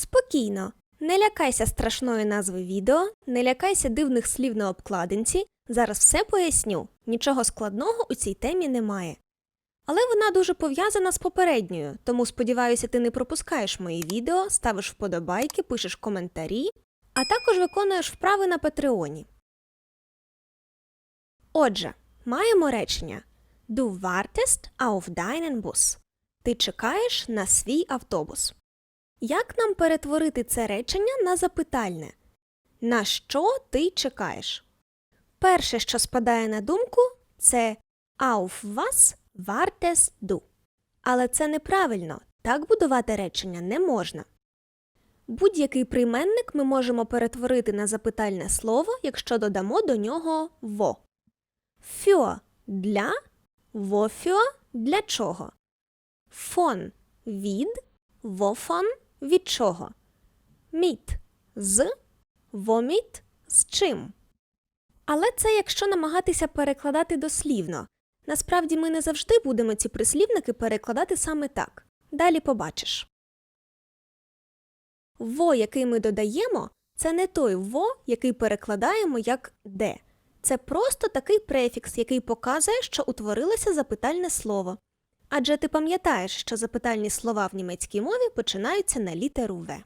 Спокійно. Не лякайся страшної назви відео, не лякайся дивних слів на обкладинці. Зараз все поясню. Нічого складного у цій темі немає. Але вона дуже пов'язана з попередньою, тому сподіваюся, ти не пропускаєш мої відео, ставиш вподобайки, пишеш коментарі, а також виконуєш вправи на Патреоні. Отже, маємо речення Du wartest auf deinen Bus. Ти чекаєш на свій автобус. Як нам перетворити це речення на запитальне? На що ти чекаєш? Перше, що спадає на думку, це auf was wartest du. Але це неправильно. Так будувати речення не можна. Будь-який прийменник ми можемо перетворити на запитальне слово, якщо додамо до нього во. Für – для, wofür – для чого. Фон – від, wovon – від чого. Mit – з, womit – з чим. Але це якщо намагатися перекладати дослівно. Насправді ми не завжди будемо ці прислівники перекладати саме так. Далі побачиш. Во, який ми додаємо, це не той во, який перекладаємо як де. Це просто такий префікс, який показує, що утворилося запитальне слово. Адже ти пам'ятаєш, що запитальні слова в німецькій мові починаються на літеру В.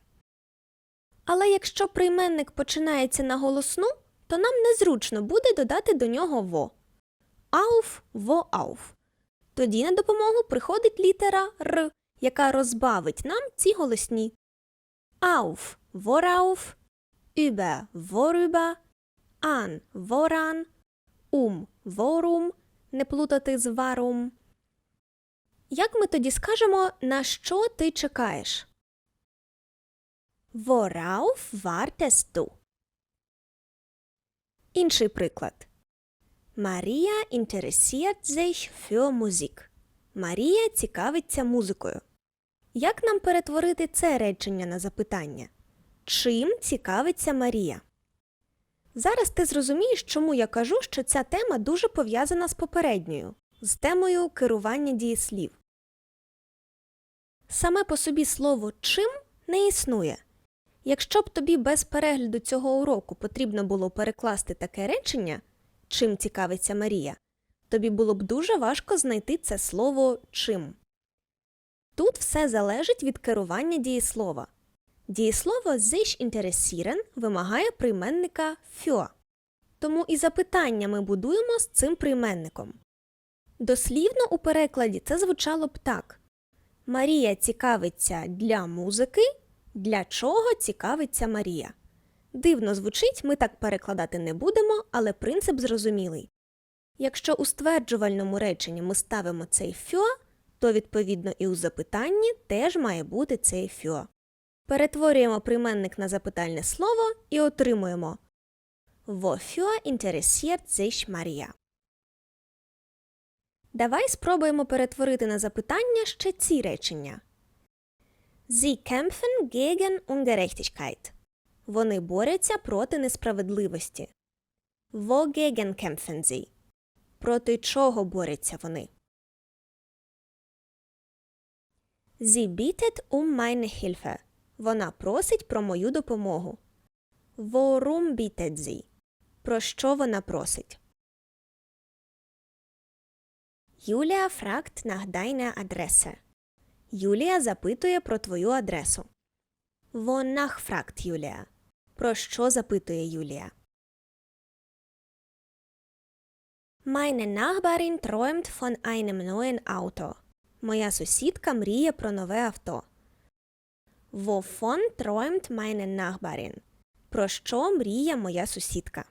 Але якщо прийменник починається на голосну, то нам незручно буде додати до нього во. Ауф, во ауф. Тоді на допомогу приходить літера Р, яка розбавить нам ці голосні. Auf, worauf, über, worüber, an, woran, um, worum, не плутати з warum. Як ми тоді скажемо, на що ти чекаєш? Worauf wartest du? Інший приклад. Марія interessiert sich für Musik. Марія цікавиться музикою. Як нам перетворити це речення на запитання? Чим цікавиться Марія? Зараз ти зрозумієш, чому я кажу, що ця тема дуже пов'язана з попередньою, з темою керування дієслів. Саме по собі слово чим не існує. Якщо б тобі без перегляду цього уроку потрібно було перекласти таке речення, чим цікавиться Марія, тобі було б дуже важко знайти це слово чим. Тут все залежить від керування дієслова. Дієслово sich interessieren вимагає прийменника für. Тому і запитання ми будуємо з цим прийменником. Дослівно у перекладі це звучало б так. Марія цікавиться для музики, для чого цікавиться Марія. Дивно звучить, ми так перекладати не будемо, але принцип зрозумілий. Якщо у стверджувальному реченні ми ставимо цей für, то відповідно і у запитанні теж має бути цей für. Перетворюємо прийменник на запитальне слово і отримуємо Wofür interessiert sich Maria? Давай спробуємо перетворити на запитання ще ці речення. Sie kämpfen gegen Ungerechtigkeit. Вони борються проти несправедливості. Wogegen kämpfen sie? Проти чого борються вони? Sie bittet um meine Hilfe. Вона просить про мою допомогу. Worum bittet sie? Про що вона просить? Юлія nach deiner Adresse. Юлія запитує про твою адресу. Wonach fragt Юлія? Про що запитує Юлія? Meine Nachbarin träumt von einem neuen Auto. Моя сусідка мріє про нове авто. Wovon träumt meine Nachbarin? Про що мріє моя сусідка?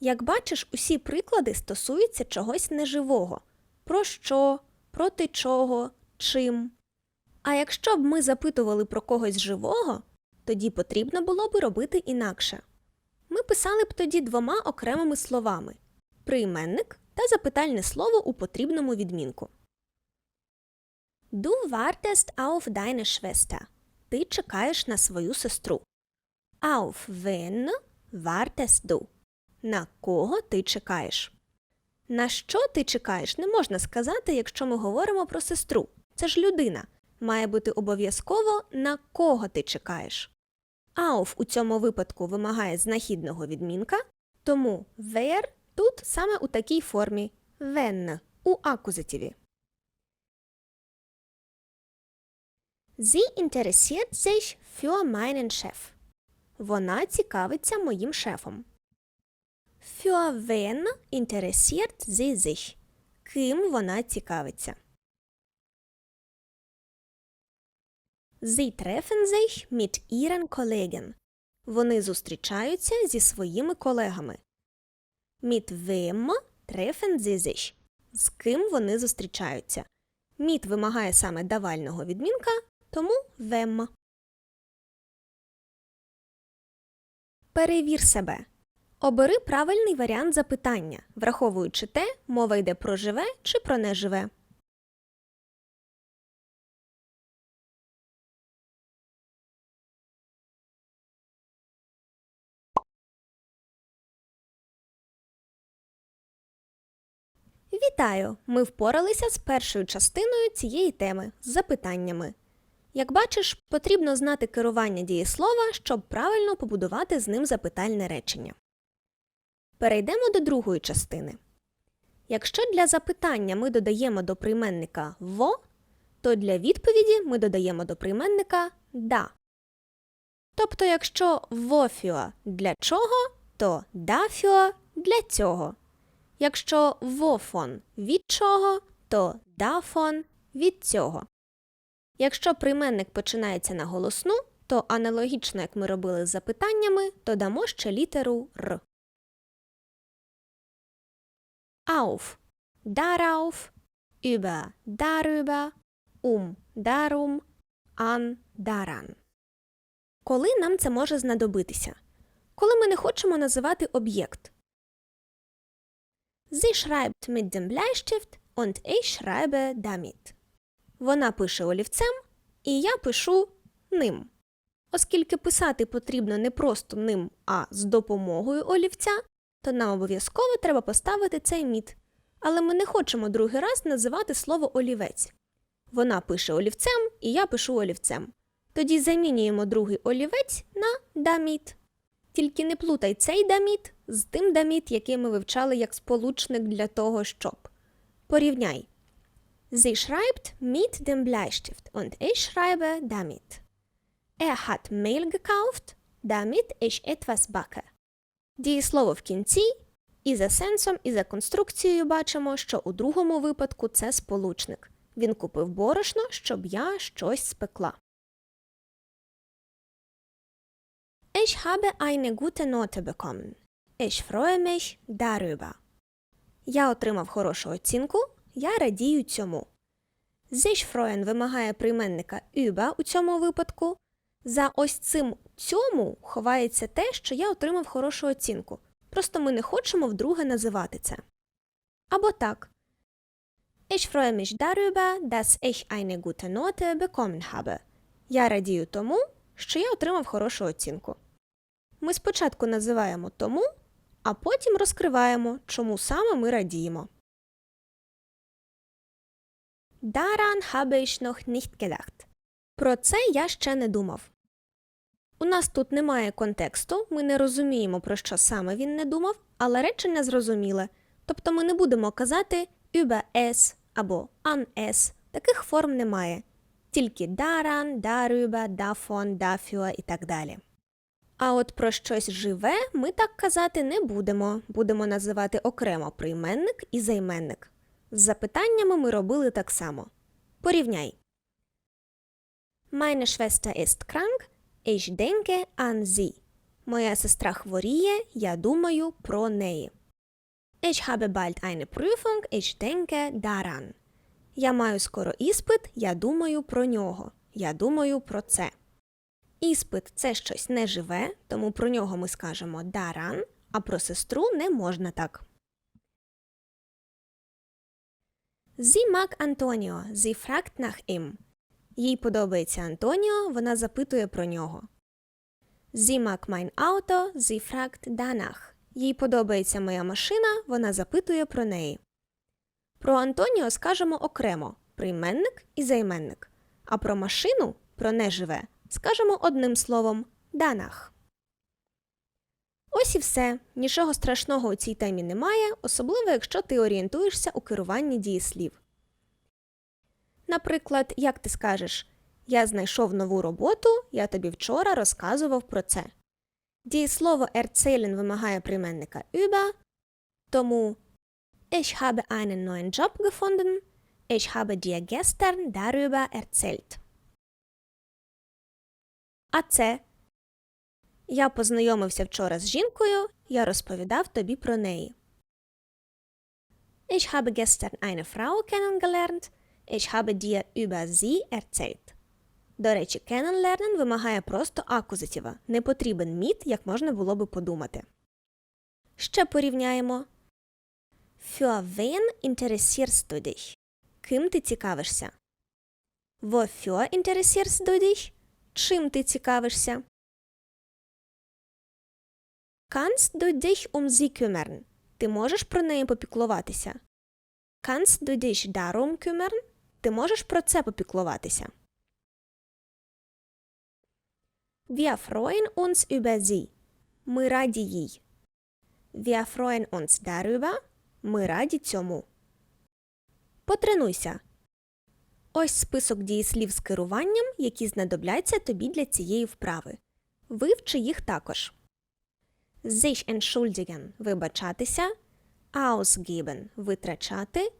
Як бачиш, усі приклади стосуються чогось неживого. Про що, проти чого, чим. А якщо б ми запитували про когось живого, тоді потрібно було б робити інакше. Ми писали б тоді двома окремими словами прийменник та запитальне слово у потрібному відмінку. Du wartest auf deine Schwester. Ти чекаєш на свою сестру. Auf wen wartest du? На кого ти чекаєш? На що ти чекаєш, не можна сказати, якщо ми говоримо про сестру. Це ж людина. має бути обов'язково на кого ти чекаєш. Auf у цьому випадку вимагає знахідного відмінка, тому wer тут саме у такій формі wenn у акузативі. Sie interessiert sich für meinen Chef. Вона цікавиться моїм шефом. Für wen interessiert sie? Ким вона цікавиться? Sie treffen sich mit ihren Kollegen. Вони зустрічаються зі своїми колегами. Mit wem treffen sie sich? З ким вони зустрічаються? Mit вимагає саме давального відмінка, тому wem. Перевір себе. Обери правильний варіант запитання, враховуючи те, мова йде про живе чи про неживе. Вітаю! Ми впоралися з першою частиною цієї теми з запитаннями. Як бачиш, потрібно знати керування дієслова, щоб правильно побудувати з ним запитальне речення. Перейдемо до другої частини. Якщо для запитання ми додаємо до прийменника во, то для відповіді ми додаємо до прийменника да. Тобто, якщо вофіо для чого, то дафіо для цього. Якщо вофон від чого, то дафон від цього. Якщо прийменник починається на голосну, то аналогічно як ми робили з запитаннями, додамо ще літеру Р. Auf, darauf, über, darüber, um, darum, an, daran. Коли нам це може знадобитися? Коли ми не хочемо називати об'єкт. Sie schreibt mit dem Bleistift und ich schreibe damit. Вона пише олівцем, і я пишу ним. Оскільки писати потрібно не просто ним, а з допомогою олівця, то нам обов'язково треба поставити цей міт. Але ми не хочемо другий раз називати слово олівець. Вона пише олівцем, і я пишу олівцем. Тоді замінюємо другий олівець на даміт. Тільки не плутай цей даміт з тим даміт, який ми вивчали як сполучник для того, щоб. Порівняй. Sie schreibt mit dem Bleistift und ich schreibe damit. Er hat Mehl gekauft, damit ich etwas backe. Дієслово в кінці, і за сенсом, і за конструкцією бачимо, що у другому випадку це сполучник. Він купив борошно, щоб я щось спекла. Ich habe eine gute Note bekommen. Ich freue mich darüber. Я отримав хорошу оцінку, я радію цьому. Sich freuen вимагає прийменника über у цьому випадку. За ось цим цьому ховається те, що я отримав хорошу оцінку. Просто ми не хочемо вдруге називати це. Або так. Ich freue mich darüber, dass ich eine gute Note bekommen habe. Я радію тому, що я отримав хорошу оцінку. Ми спочатку називаємо тому, а потім розкриваємо, чому саме ми радіємо. Daran habe ich noch nicht gedacht. Про це я ще не думав. У нас тут немає контексту, ми не розуміємо, про що саме він не думав, але речення зрозуміле. Тобто ми не будемо казати über es або an es. Таких форм немає. Тільки daran, darüber, davon, dafür і так далі. А от про щось живе ми так казати не будемо. Будемо називати окремо прийменник і займенник. З запитаннями ми робили так само. Порівняй. Meine Schwester ist krank, ich denke an sie. Моя сестра хворіє, я думаю про неї. Ich habe bald eine Prüfung, ich denke daran. Я маю скоро іспит, я думаю про нього. Я думаю про це. Іспит це щось неживе, тому про нього ми скажемо daran, а про сестру не можна так. Sie mag Antonio, sie fragt nach ihm. Їй подобається Антоніо, вона запитує про нього. Sie mag mein Auto, sie. Їй подобається моя машина, вона запитує про неї. Про Антоніо скажемо окремо прийменник і займенник. А про машину, про неживе, скажемо одним словом данах. Ось і все. Нічого страшного у цій темі немає, особливо якщо ти орієнтуєшся у керуванні дієслів. Наприклад, як ти скажеш Я знайшов нову роботу, я тобі вчора розказував про це. Дієслово erzählen вимагає прийменника über, тому Ich habe einen neuen Job gefunden. Ich habe dir gestern darüber erzählt. А це Я познайомився вчора з жінкою, я розповідав тобі про неї. Ich habe gestern eine Frau kennengelernt. Ich habe dir über sie erzählt. До речі, kennenlernen вимагає просто акузатива. Не потрібен міт, як можна було би подумати. Ще порівняємо. Für wen interessierst du dich? Ким ти цікавишся? Wofür interessierst du dich? Чим ти цікавишся? Kannst du dich um sie kümmern? Ти можеш про неї попіклуватися? Kannst du dich darum kümmern? Ти можеш про це попіклуватися? Wir freuen uns über sie. Ми раді їй. Wir freuen uns darüber. Ми раді цьому. Потренуйся. Ось список дієслів з керуванням, які знадобляться тобі для цієї вправи. Вивчи їх також. Sich entschuldigen – вибачатися, ausgeben – витрачати,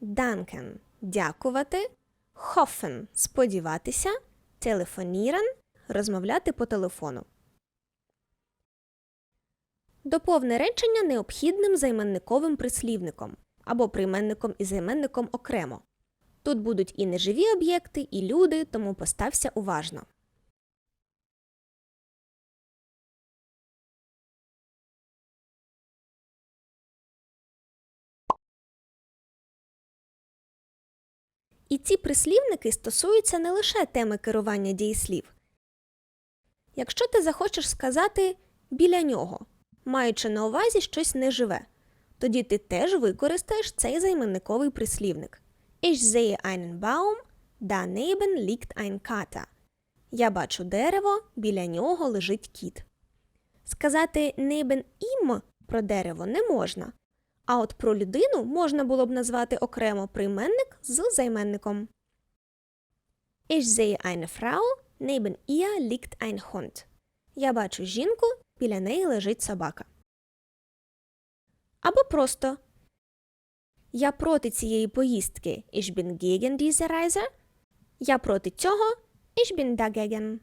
danken – дякувати, hoffen – сподіватися, телефоніран – розмовляти по телефону. Доповни речення необхідним займенниковим прислівником або прийменником і займенником окремо. Тут будуть і неживі об'єкти, і люди, тому постався уважно. І ці прислівники стосуються не лише теми керування дієслів. Якщо ти захочеш сказати біля нього, маючи на увазі щось неживе, тоді ти теж використаєш цей займенниковий прислівник. Ich sehe einen Baum, daneben liegt ein Kater. Я бачу дерево, біля нього лежить кіт. Сказати neben ihm про дерево не можна, а от про людину можна було б назвати окремо прийменник з займенником. Ich sehe eine Frau, neben ihr liegt ein Hund. Я бачу жінку, біля неї лежить собака. Або просто Я проти цієї поїздки. Ich bin gegen diese Reise. Я проти цього. Ich bin dagegen.